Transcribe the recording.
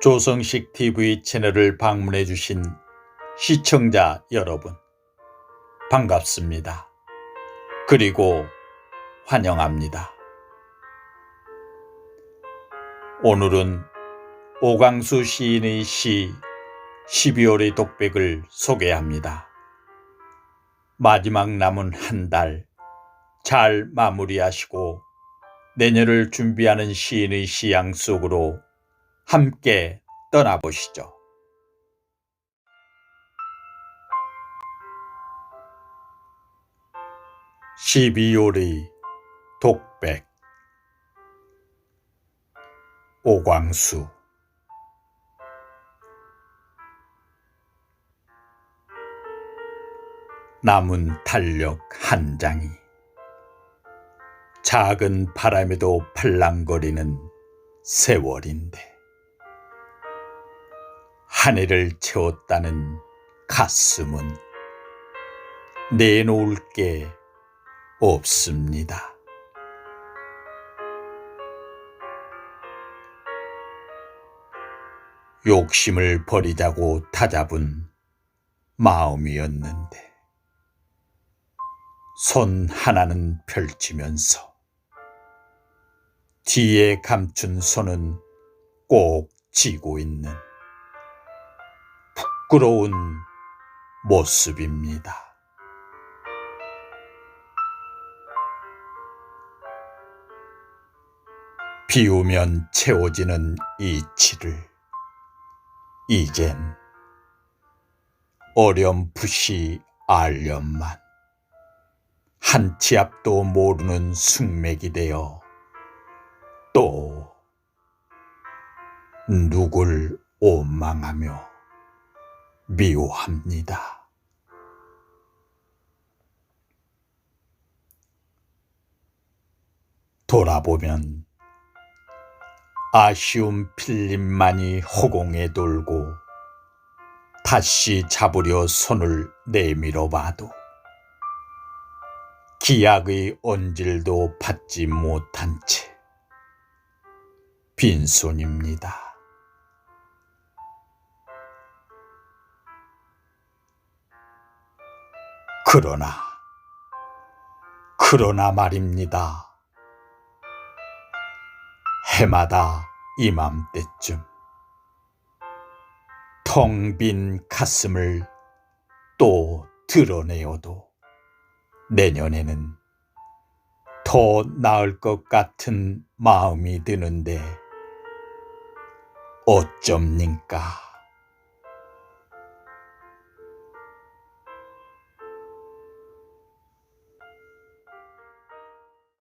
조성식 TV 채널을 방문해 주신 시청자 여러분, 반갑습니다. 그리고 환영합니다. 오늘은 오강수 시인의 시 12월의 독백을 소개합니다. 마지막 남은 한 달 잘 마무리하시고 내년을 준비하는 시인의 시양 속으로 함께 떠나보시죠. 12월의 독백. 오광수. 남은 달력 한 장이. 작은 바람에도 팔랑거리는 세월인데 한 해를 채웠다는 가슴은 내놓을 게 없습니다. 욕심을 버리자고 다잡은 마음이었는데 손 하나는 펼치면서 뒤에 감춘 손은 꼭 쥐고 있는 부끄러운 모습입니다. 비우면 채워지는 이치를 이젠 어렴풋이 알련만 한 치 앞도 모르는 숙맥이 되어 또 누굴 원망하며 미워합니다. 돌아보면 아쉬운 필름만이 허공에 돌고 다시 잡으려 손을 내밀어 봐도 기약의 언질도 받지 못한 채 빈손입니다. 그러나, 그러나 말입니다. 해마다 이맘때쯤 텅 빈 가슴을 또 드러내어도 내년에는 더 나을 것 같은 마음이 드는데 어쩝니까?